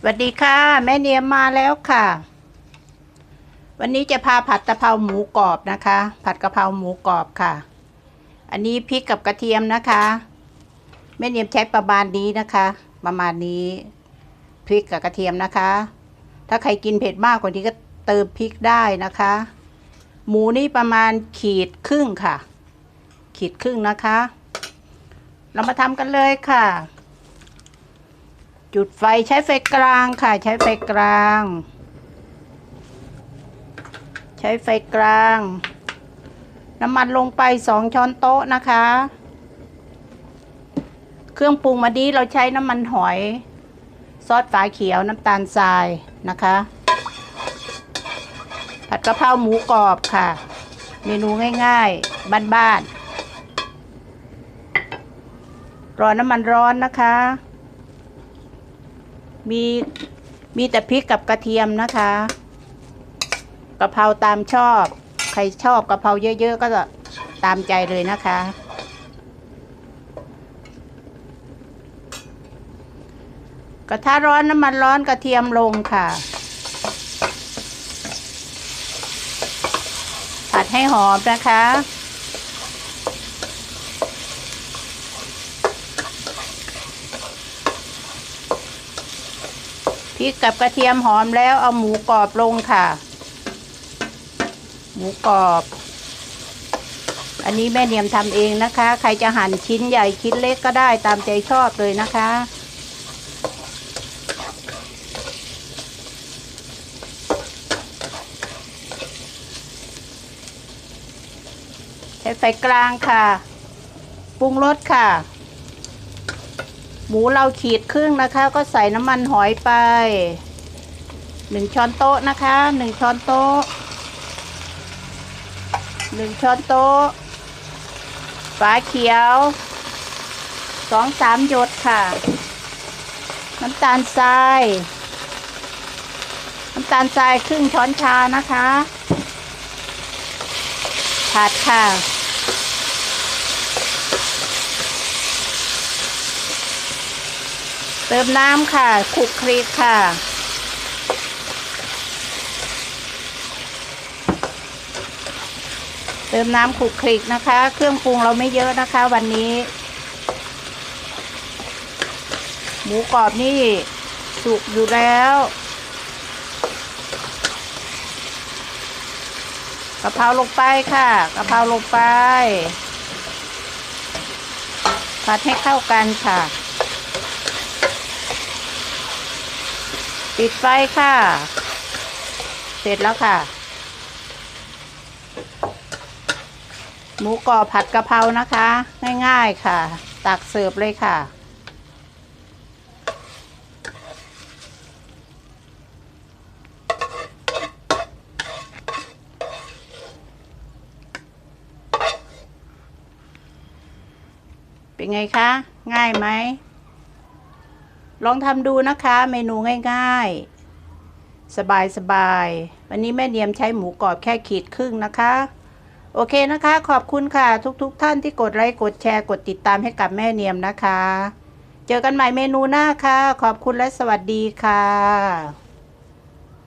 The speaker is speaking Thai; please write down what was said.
สวัสดีค่ะ แม่เนียมมาแล้วค่ะ วันนี้จะพาผัดกะเพราหมูกรอบนะคะ ผัดกะเพราหมูกรอบค่ะ อันนี้พริกกับกระเทียมนะคะ แม่เนียมใช้ประมาณนี้นะคะ ประมาณนี้พริกกับกระเทียมนะคะ ถ้าใครกินเผ็ดมากกว่านี้ก็เติมพริกได้นะคะ หมูนี่ประมาณขีดครึ่งค่ะ ขีดครึ่งนะคะ เรามาทำกันเลยค่ะ จุดไฟใช้ไฟกลางค่ะ ใช้ไฟกลาง ใช้ไฟกลาง น้ำมันลงไปสองช้อนโต๊ะนะคะ เครื่องปรุงมาดีเราใช้น้ำมันหอย ซอสฝาเขียวน้ำตาลทรายนะคะ ผัดกะเพราหมูกรอบค่ะ เมนูง่ายๆ บ้านๆรอน้ำมันร้อนนะคะ มีมีแต่พริกกับกระเทียมนะคะกะเพราตามชอบ ใครชอบกะเพราเยอะ ๆ ก็ตามใจเลยนะคะ กระทะร้อนน้ำมันร้อนกระเทียมลงค่ะ ผัดให้หอมนะคะ พริกกับกระเทียมหอมแล้วเอาหมูกรอบลงค่ะ หมูกรอบ อันนี้แม่เนียมทำเองนะคะ ใครจะหั่นชิ้นใหญ่ชิ้นเล็กก็ได้ตามใจชอบเลยนะคะใช้ไฟกลางค่ะ ปรุงรสค่ะ หมูเราขีดครึ่งนะคะ ก็ใส่น้ำมันหอยไปหนึ่งช้อนโต๊ะนะคะหนึ่งช้อนโต๊ะหนึ่งช้อนโต๊ะฝาเขียวสองสามหยดค่ะ น้ำตาลทราย น้ำตาลทรายครึ่งช้อนชานะคะผัดค่ะ เติมน้ำค่ะคลุกคลิกค่ะ เติมน้ำคลุกคลิกนะคะ เครื่องปรุงเราไม่เยอะนะคะ วันนี้ หมูกรอบนี่สุกอยู่แล้วกะเพราลงไปค่ะกะเพราลงไปผัดให้เข้ากันค่ะ ปิดไฟค่ะ เสร็จแล้วค่ะ หมูกรอบผัดกะเพรานะคะ ง่ายๆค่ะ ตักเสิร์ฟเลยค่ะเป็นไงคะ ง่ายไหม ลองทำดูนะคะเมนูง่ายๆ สบายๆวันนี้แม่เนียมใช้หมูกรอบแค่ขีดครึ่งนะคะ โอเคนะคะ ขอบคุณค่ะทุกๆทท่านที่กดไลค์กดแชร์กดติดตามให้กับแม่เนียมนะคะ เจอกันใหม่เมนูหน้าค่ะ ขอบคุณและสวัสดีค่ะ